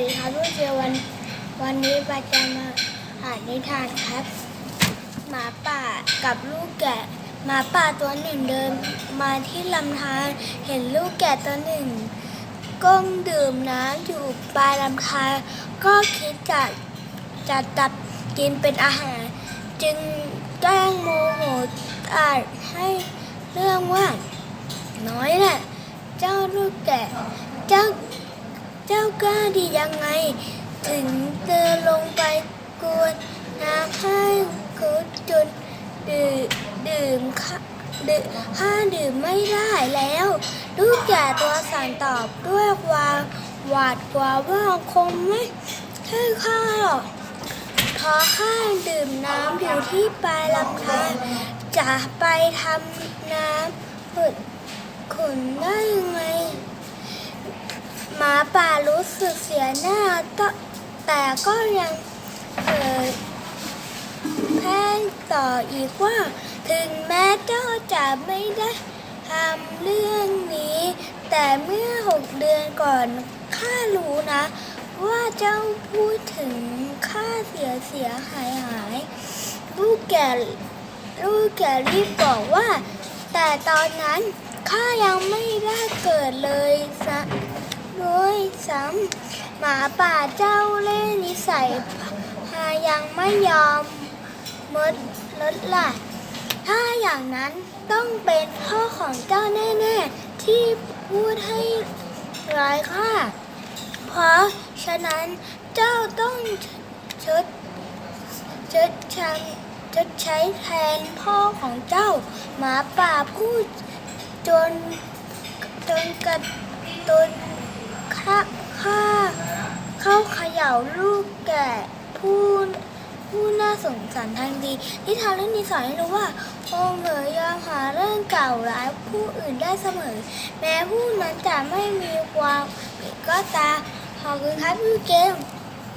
ดีครับลูกเจวันวันนี้ปาจะมาอ่านนิทานครับ หมาป่ากับลูกแกะหมาป่าตัวหนึ่งเดินมาที่ลำธารเห็นลูกแกะตัวหนึ่งก้มดื่มน้ำอยู่ปลายลำธารก็คิดจะจะจับกินเป็นอาหาร จึงแกล้งโมโหอาจให้เรื่องว่าน้อยน่ะเจ้าลูกแกะเจ้า กล้าดียังไง ถึงเดินลงไปกวนน้ำให้กุดจนดื่มดื่มข้าดื่มข้าดื่มไม่ได้แล้ว ลูกแก่ตัวสั่นตอบด้วยความหวาดกลัวว่าคงไม่ใช่ข้าหรอกพอข้าดื่มน้ำอยู่ที่ปลายลำธารจะไปทำน้ำขุดขุนได้ยังไงหมาป่ารู้ สึกเสียหน้าก็แต่ก็ยังเผยแพร่ต่ออีกว่า ถึงแม้เจ้าจะไม่ได้ทำเรื่องนี้ แต่เมื่อหกเดือนก่อนข้ารู้นะ ว่าเจ้าพูดถึงค่าเสียเสียหายหายลูกแก่ลูกแก่รีบบอกว่า แต่ตอนนั้นข้ายังไม่ได้เกิดเลยสะ ด้วยซ้ำหมาป่าเจ้าเล่ห์นิสัยหายังไม่ยอมมดลดละถ้าอย่างนั้นต้องเป็นพ่อของเจ้าแน่ๆ ที่พูดให้ร้ายข้าเพราะฉะนั้นเจ้าต้องชดชดช้ชดใช้แทนพ่อของเจ้า หมาป่าพูดจนจนกระตุน ข้าข้าเข้าเขย่าลูกแก่ผู้ผู้น่าสงสารทันทีนิทานเรื่องนี้สอนให้รู้ว่าองเหนือยอมหาเรื่องเก่าร้ายผู้อื่นได้เสมอ แม้ผู้นั้นจะไม่มีความผิดก็ตามขอบคุณครับพี่เกม